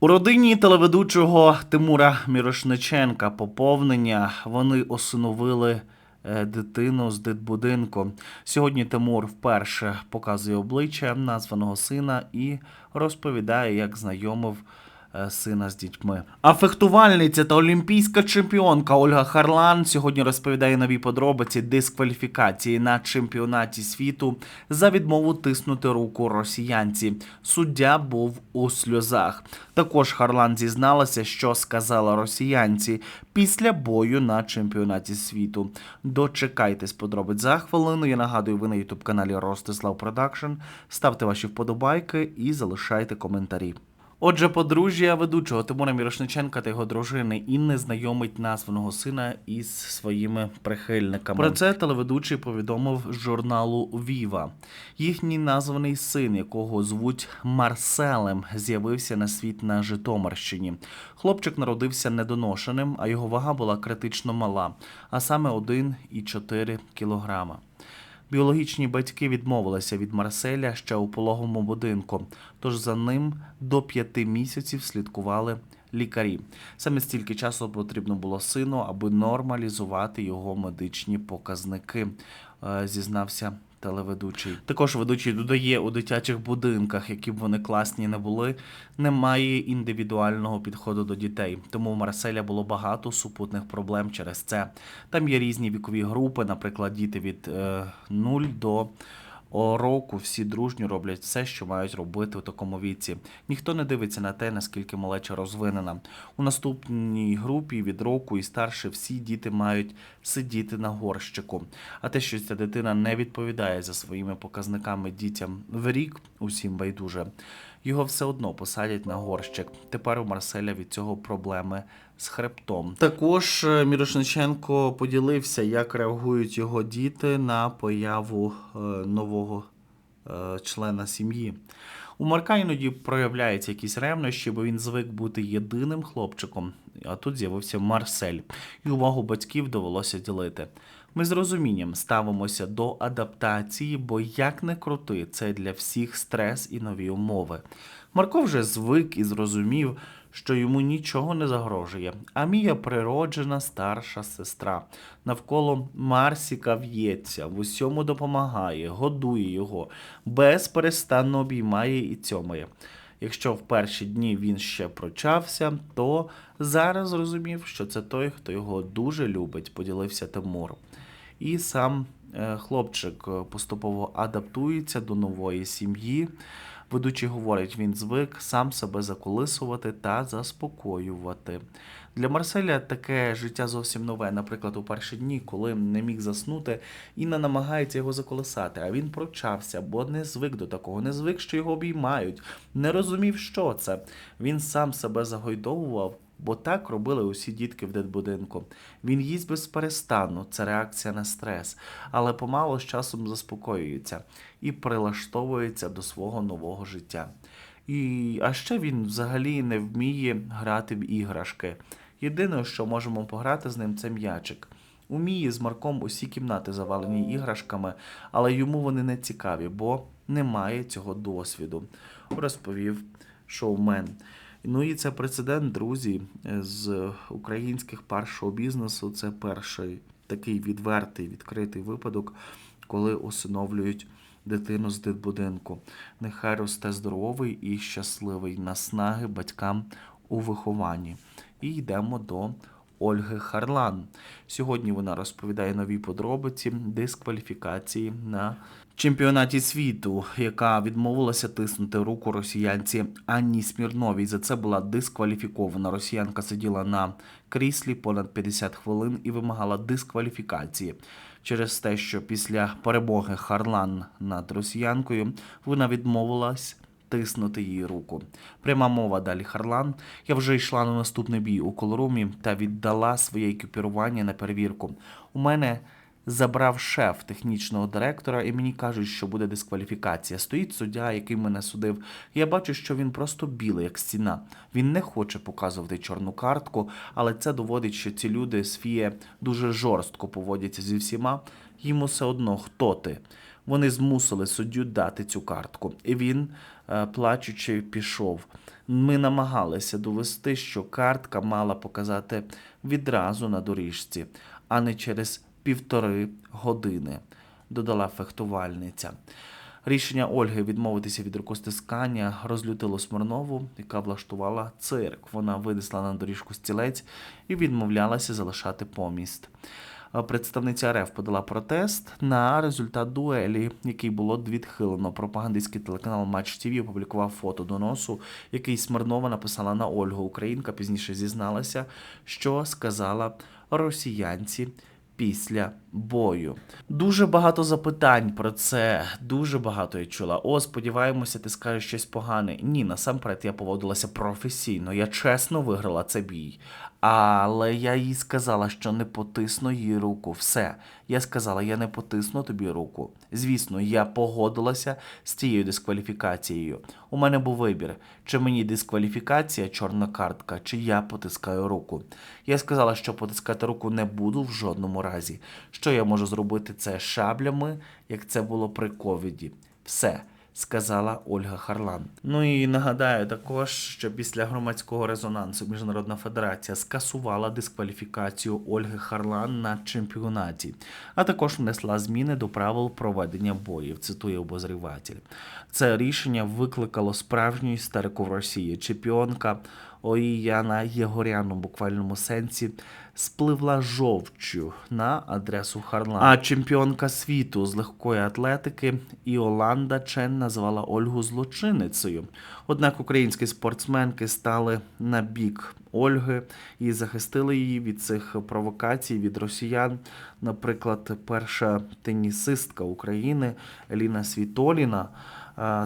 У родині телеведучого Тимура Мірошниченка поповнення вони осиновили е, дитину з дитбудинку. Сьогодні Тимур вперше показує обличчя названого сина і розповідає, як знайомив сина з дітьми. А фехтувальниця та олімпійська чемпіонка Ольга Харлан сьогодні розповідає нові подробиці дискваліфікації на чемпіонаті світу за відмову тиснути руку росіянці. Суддя був у сльозах. Також Харлан зізналася, що сказала росіянці після бою на чемпіонаті світу. Дочекайтесь подробиць за хвилину. Я нагадую, ви на ютуб каналі Ростислав Продакшн. Ставте ваші вподобайки і залишайте коментарі. Отже, подружжя ведучого Тимура Мірошниченка та його дружини Інни знайомить названого сина із своїми прихильниками. Про це телеведучий повідомив журналу Віва. Їхній названий син, якого звуть Марселем, з'явився на світ на Житомирщині. Хлопчик народився недоношеним, а його вага була критично мала, а саме 1,4 кілограма. Біологічні батьки відмовилися від Марселя ще у пологовому будинку, тож за ним до п'яти місяців слідкували лікарі. Саме стільки часу потрібно було сину, аби нормалізувати його медичні показники, е, зізнався телеведучий. Також ведучий додає у дитячих будинках, які б вони класні не були, немає індивідуального підходу до дітей. Тому у Марселя було багато супутних проблем через це. Там є різні вікові групи, наприклад, діти від е, 0 до о, року всі дружньо роблять все, що мають робити у такому віці. Ніхто не дивиться на те, наскільки малеча розвинена. У наступній групі від року і старше всі діти мають сидіти на горщику. А те, що ця дитина не відповідає за своїми показниками дітям в рік, усім байдуже. Його все одно посадять на горщик. Тепер у Марселя від цього проблеми з хребтом. Також е, Мірошниченко поділився, як реагують його діти на появу е, нового е, члена сім'ї. У Марка іноді проявляються якісь ревнощі, бо він звик бути єдиним хлопчиком, а тут з'явився Марсель, і увагу батьків довелося ділити. Ми з розумінням ставимося до адаптації, бо як не крути, це для всіх стрес і нові умови. Марко вже звик і зрозумів, що йому нічого не загрожує. А Мія природжена старша сестра. Навколо Марсіка в'ється, в усьому допомагає, годує його, безперестанно обіймає і цьомає. Якщо в перші дні він ще прочався, то зараз зрозумів, що це той, хто його дуже любить, поділився Тимур. І сам е, хлопчик е, поступово адаптується до нової сім'ї. Ведучий говорить, він звик сам себе заколисувати та заспокоювати. Для Марселя таке життя зовсім нове. Наприклад, у перші дні, коли не міг заснути, Інна намагається його заколисати, а він прочався, бо не звик до такого, не звик, що його обіймають, не розумів, що це. Він сам себе загойдовував. Бо так робили усі дітки в дитбудинку. Він їсть без перестану, це реакція на стрес, але помало з часом заспокоюється і прилаштовується до свого нового життя. І, а ще він взагалі не вміє грати в іграшки. Єдине, що можемо пограти з ним, це м'ячик. У Мії з Марком усі кімнати завалені іграшками, але йому вони не цікаві, бо немає цього досвіду, розповів шоумен. Ну і це прецедент, друзі, з українських пар шоу-бізнесу. Це перший такий відвертий, відкритий випадок, коли усиновлюють дитину з дитбудинку. Нехай росте здоровий і щасливий наснаги батькам у вихованні. І йдемо до Ольги Харлан. Сьогодні вона розповідає нові подробиці дискваліфікації на чемпіонаті світу, яка відмовилася тиснути руку росіянці Анні Смірновій. За це була дискваліфікована. Росіянка сиділа на кріслі понад 50 хвилин і вимагала дискваліфікації через те, що після перемоги Харлан над росіянкою вона відмовилась тиснути її руку. Пряма мова далі Харлан. Я вже йшла на наступний бій у колорумі та віддала своє екіпірування на перевірку. У мене забрав шеф технічного директора, і мені кажуть, що буде дискваліфікація. Стоїть суддя, який мене судив. Я бачу, що він просто білий, як стіна. Він не хоче показувати чорну картку, але це доводить, що ці люди з ФІЕ дуже жорстко поводяться зі всіма. Їм усе одно, хто ти. Вони змусили суддю дати цю картку, і він, е, плачучи, пішов. Ми намагалися довести, що картка мала показати відразу на доріжці, а не через півтори години, додала фехтувальниця. Рішення Ольги відмовитися від рукостискання розлютило Смирнову, яка влаштувала цирк. Вона винесла на доріжку стілець і відмовлялася залишати поміст. А Представниця РФ подала протест на результат дуелі, який було відхилено. Пропагандистський телеканал Матч ТВ опублікував фото доносу, який Смирнова написала на Ольгу. Українка пізніше зізналася, що сказала росіянці після бою. Дуже багато запитань про це. Дуже багато я чула. О, сподіваємося, ти скажеш щось погане. Ні, насамперед я поводилася професійно. Я чесно виграла цей бій. Але я їй сказала, що не потисну їй руку. Все. Я сказала, я не потисну тобі руку. Звісно, я погодилася з цією дискваліфікацією. У мене був вибір, чи мені дискваліфікація, чорна картка, чи я потискаю руку. Я сказала, що потискати руку не буду в жодному разі. Що я можу зробити це шаблями, як це було при ковіді. Все. Сказала Ольга Харлан. Ну і нагадаю також, що після громадського резонансу Міжнародна федерація скасувала дискваліфікацію Ольги Харлан на чемпіонаті, а також внесла зміни до правил проведення боїв. Цитує обозріватель. Це рішення викликало справжню істерику в Росії. Чемпіонка Оїяна Єгорян у буквальному сенсі спливла жовчю на адресу Харлан. А чемпіонка світу з легкої атлетики Іоланда Чен назвала Ольгу злочинницею. Однак українські спортсменки стали на бік Ольги і захистили її від цих провокацій від росіян. Наприклад, перша тенісистка України Еліна Світоліна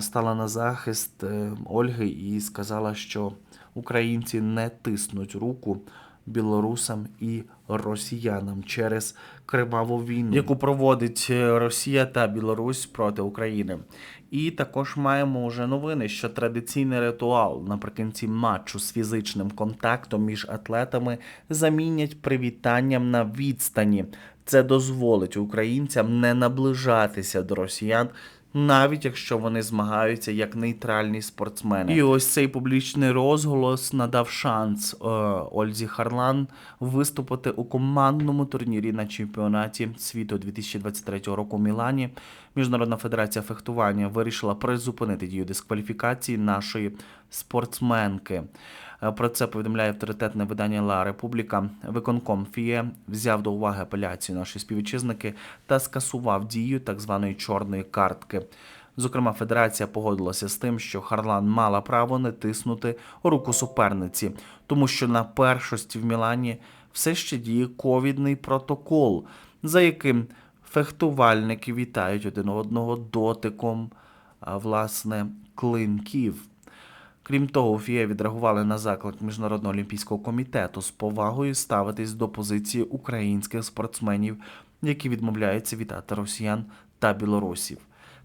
стала на захист е, Ольги і сказала, що українці не тиснуть руку білорусам і росіянам через криваву війну, яку проводить е, Росія та Білорусь проти України. І також маємо вже новини, що традиційний ритуал наприкінці матчу з фізичним контактом між атлетами замінять привітанням на відстані. Це дозволить українцям не наближатися до росіян навіть якщо вони змагаються як нейтральні спортсмени. І ось цей публічний розголос надав шанс е, Ользі Харлан виступити у командному турнірі на чемпіонаті світу 2023 року в Мілані. Міжнародна федерація фехтування вирішила призупинити дію дискваліфікації нашої спортсменки. Е, Про це повідомляє авторитетне видання Ла Републіка. Виконком ФІЕ взяв до уваги апеляцію нашої співвітчизники та скасував дію так званої чорної картки. Зокрема, федерація погодилася з тим, що Харлан мала право не тиснути руку суперниці, тому що на першості в Мілані все ще діє ковідний протокол, за яким фехтувальники вітають один одного дотиком, власне клинків. Крім того, у ФІЕ відреагували на заклик Міжнародного олімпійського комітету з повагою ставитись до позиції українських спортсменів, які відмовляються вітати росіян та білорусів.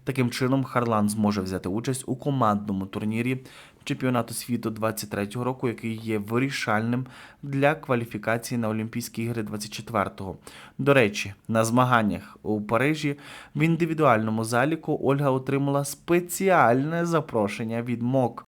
Таким чином, Харлан зможе взяти участь у командному турнірі чемпіонату світу 23-го року, який є вирішальним для кваліфікації на Олімпійські ігри 24-го. До речі, на змаганнях у Парижі в індивідуальному заліку Ольга отримала спеціальне запрошення від МОК.